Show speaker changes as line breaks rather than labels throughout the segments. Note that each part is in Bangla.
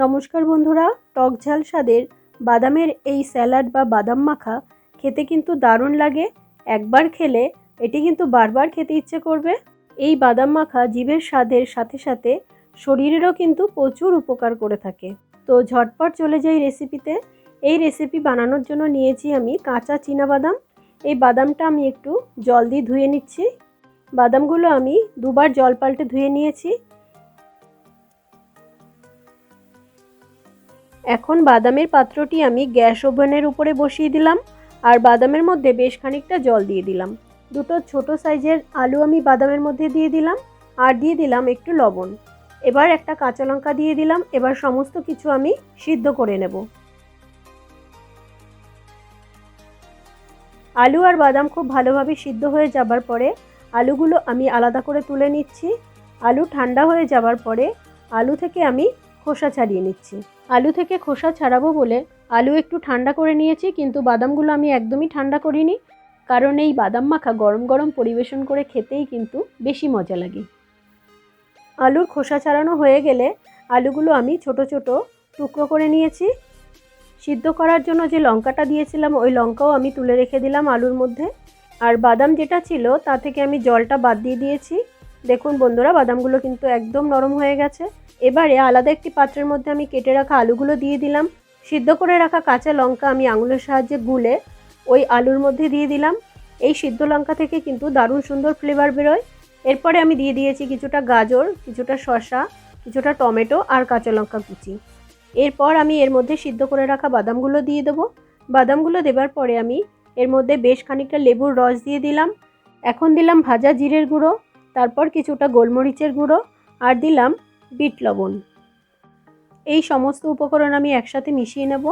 নমস্কার বন্ধুরা, টক ঝাল স্বাদের বাদামের এই স্যালাড বা বাদাম মাখা খেতে কিন্তু দারুণ লাগে। একবার খেলে এটি কিন্তু বারবার খেতে ইচ্ছে করবে। এই বাদাম মাখা জীবের স্বাদের সাথে সাথে শরীরেরও কিন্তু প্রচুর উপকার করে থাকে। তো ঝটপট চলে যাই রেসিপিতে। এই রেসিপি বানানোর জন্য নিয়েছি আমি কাঁচা বাদাম এই বাদামটা আমি একটু জল দিয়ে ধুয়ে নিচ্ছি। বাদামগুলো আমি দুবার জল পাল্টে ধুয়ে নিয়েছি। এখন বাদামের পাত্রটি আমি গ্যাস ওভেনের উপরে বসিয়ে দিলাম আর বাদামের মধ্যে বেশ খানিকটা জল দিয়ে দিলাম। দুটো ছোট সাইজের আলু আমি বাদামের মধ্যে দিয়ে দিলাম আর দিয়ে দিলাম একটু লবণ। এবার একটা কাঁচা লঙ্কা দিয়ে দিলাম, এবার সমস্ত কিছু আমি সিদ্ধ করে নেব। আলু আর বাদাম খুব ভালোভাবে সিদ্ধ হয়ে যাবার পরে আলুগুলো আমি আলাদা করে তুলে নিচ্ছি। আলু ঠান্ডা হয়ে যাবার পরে আলু থেকে আমি খোসা ছাড়িয়ে নিচ্ছি। আলু থেকে খোসা ছাড়াবো বলে আলু একটু ঠান্ডা করে নিয়েছি, কিন্তু বাদামগুলো আমি একদমই ঠান্ডা করিনি, কারণ এই বাদাম মাখা গরম গরম পরিবেশন করে খেতেই কিন্তু বেশি মজা লাগে। আলুর খোসা ছাড়ানো হয়ে গেলে আলুগুলো আমি ছোট ছোট টুকরো করে নিয়েছি। সিদ্ধ করার জন্য যে লঙ্কাটা দিয়েছিলাম, ওই লঙ্কাও আমি তুলে রেখে দিলাম আলুর মধ্যে। আর বাদাম যেটা ছিল, তা থেকে আমি জলটা বাদ দিয়ে দিয়েছি। দেখুন বন্ধুরা, বাদামগুলো কিন্তু একদম নরম হয়ে গেছে। এবারে আলাদা একটি পাত্রের মধ্যে আমি কেটে রাখা আলুগুলো দিয়ে দিলাম। সিদ্ধ করে রাখা কাঁচা লঙ্কা আমি আঙুলের সাহায্যে গুলে ওই আলুর মধ্যে দিয়ে দিলাম। এই সিদ্ধ লঙ্কা থেকে কিন্তু দারুণ সুন্দর ফ্লেভার বেরোয়। এরপরে আমি দিয়ে দিয়েছি কিছুটা গাজর, কিছুটা শসা, কিছুটা টমেটো আর কাঁচা লঙ্কা কুচি। এরপর আমি এর মধ্যে সিদ্ধ করে রাখা বাদামগুলো দিয়ে দেবো। বাদামগুলো দেবার পরে আমি এর মধ্যে বেশ খানিকটা লেবুর রস দিয়ে দিলাম। এখন দিলাম ভাজা জিরের গুঁড়ো। তারপর কিছুটা গোলমরিচের গুঁড়ো আর দিলাম বিট লবণ। এই সমস্ত উপকরণ আমি একসাথে মিশিয়ে নেব।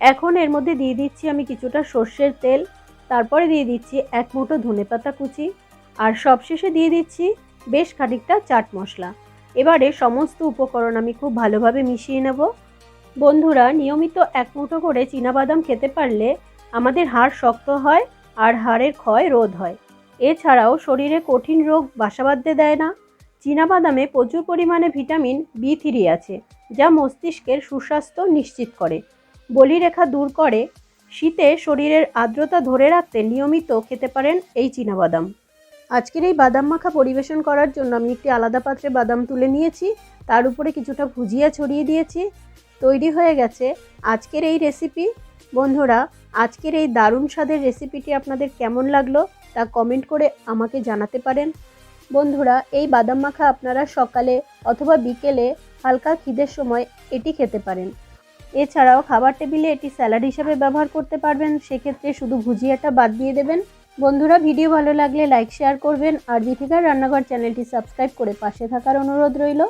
এখন এর মধ্যে দিয়ে দিচ্ছি আমি কিছুটা সর্ষের তেল, তারপরে দিয়ে দিচ্ছি এক মুঠো ধনেপাতা কুচি আর সবশেষে দিয়ে দিচ্ছি বেশ খানিকটা চাট মশলা। এবারে সমস্ত উপকরণ আমি খুব ভালোভাবে মিশিয়ে নেব। বন্ধুরা, নিয়মিত এক মুঠো করে বাদাম খেতে পারলে আমাদের হাড় শক্ত হয় আর হাড়ের ক্ষয় রোধ হয়। এছাড়াও শরীরে কঠিন রোগ বাসা বাঁধতে দেয় না। বাদামে প্রচুর পরিমাণে ভিটামিন বি থ্রি আছে, যা মস্তিষ্কের সুস্বাস্থ্য নিশ্চিত করে। বলিরেখা দূর করে, শীতে শরীরের আর্দ্রতা ধরে রাখতে নিয়মিত খেতে পারেন এই বাদাম আজকের এই বাদাম মাখা পরিবেশন করার জন্য আমি একটি আলাদা পাত্রে বাদাম তুলে নিয়েছি। তার উপরে কিছুটা ভুজিয়া ছড়িয়ে দিয়েছি। তৈরি হয়ে গেছে। আজকের এই রেসিপি বন্ধুরা, আজকের এই দারুণ স্বাদের রেসিপিটি আপনাদের কেমন লাগল তা কমেন্ট করে আমাকে জানাতে পারেন। বন্ধুরা, এই বাদাম মাখা আপনারা সকালে অথবা বিকেলে হালকা খিদের সময় এটি খেতে পারেন। এছাড়াও খাবার টেবিলে এটি স্যালাড হিসাবে ব্যবহার করতে পারবেন, সেক্ষেত্রে শুধু ভুজিয়াটা বাদ দিয়ে দেবেন। বন্ধুরা, ভিডিও ভালো লাগলে লাইক শেয়ার করবেন আর দীপিকার রান্নাঘর চ্যানেলটি সাবস্ক্রাইব করে পাশে থাকার অনুরোধ রইল।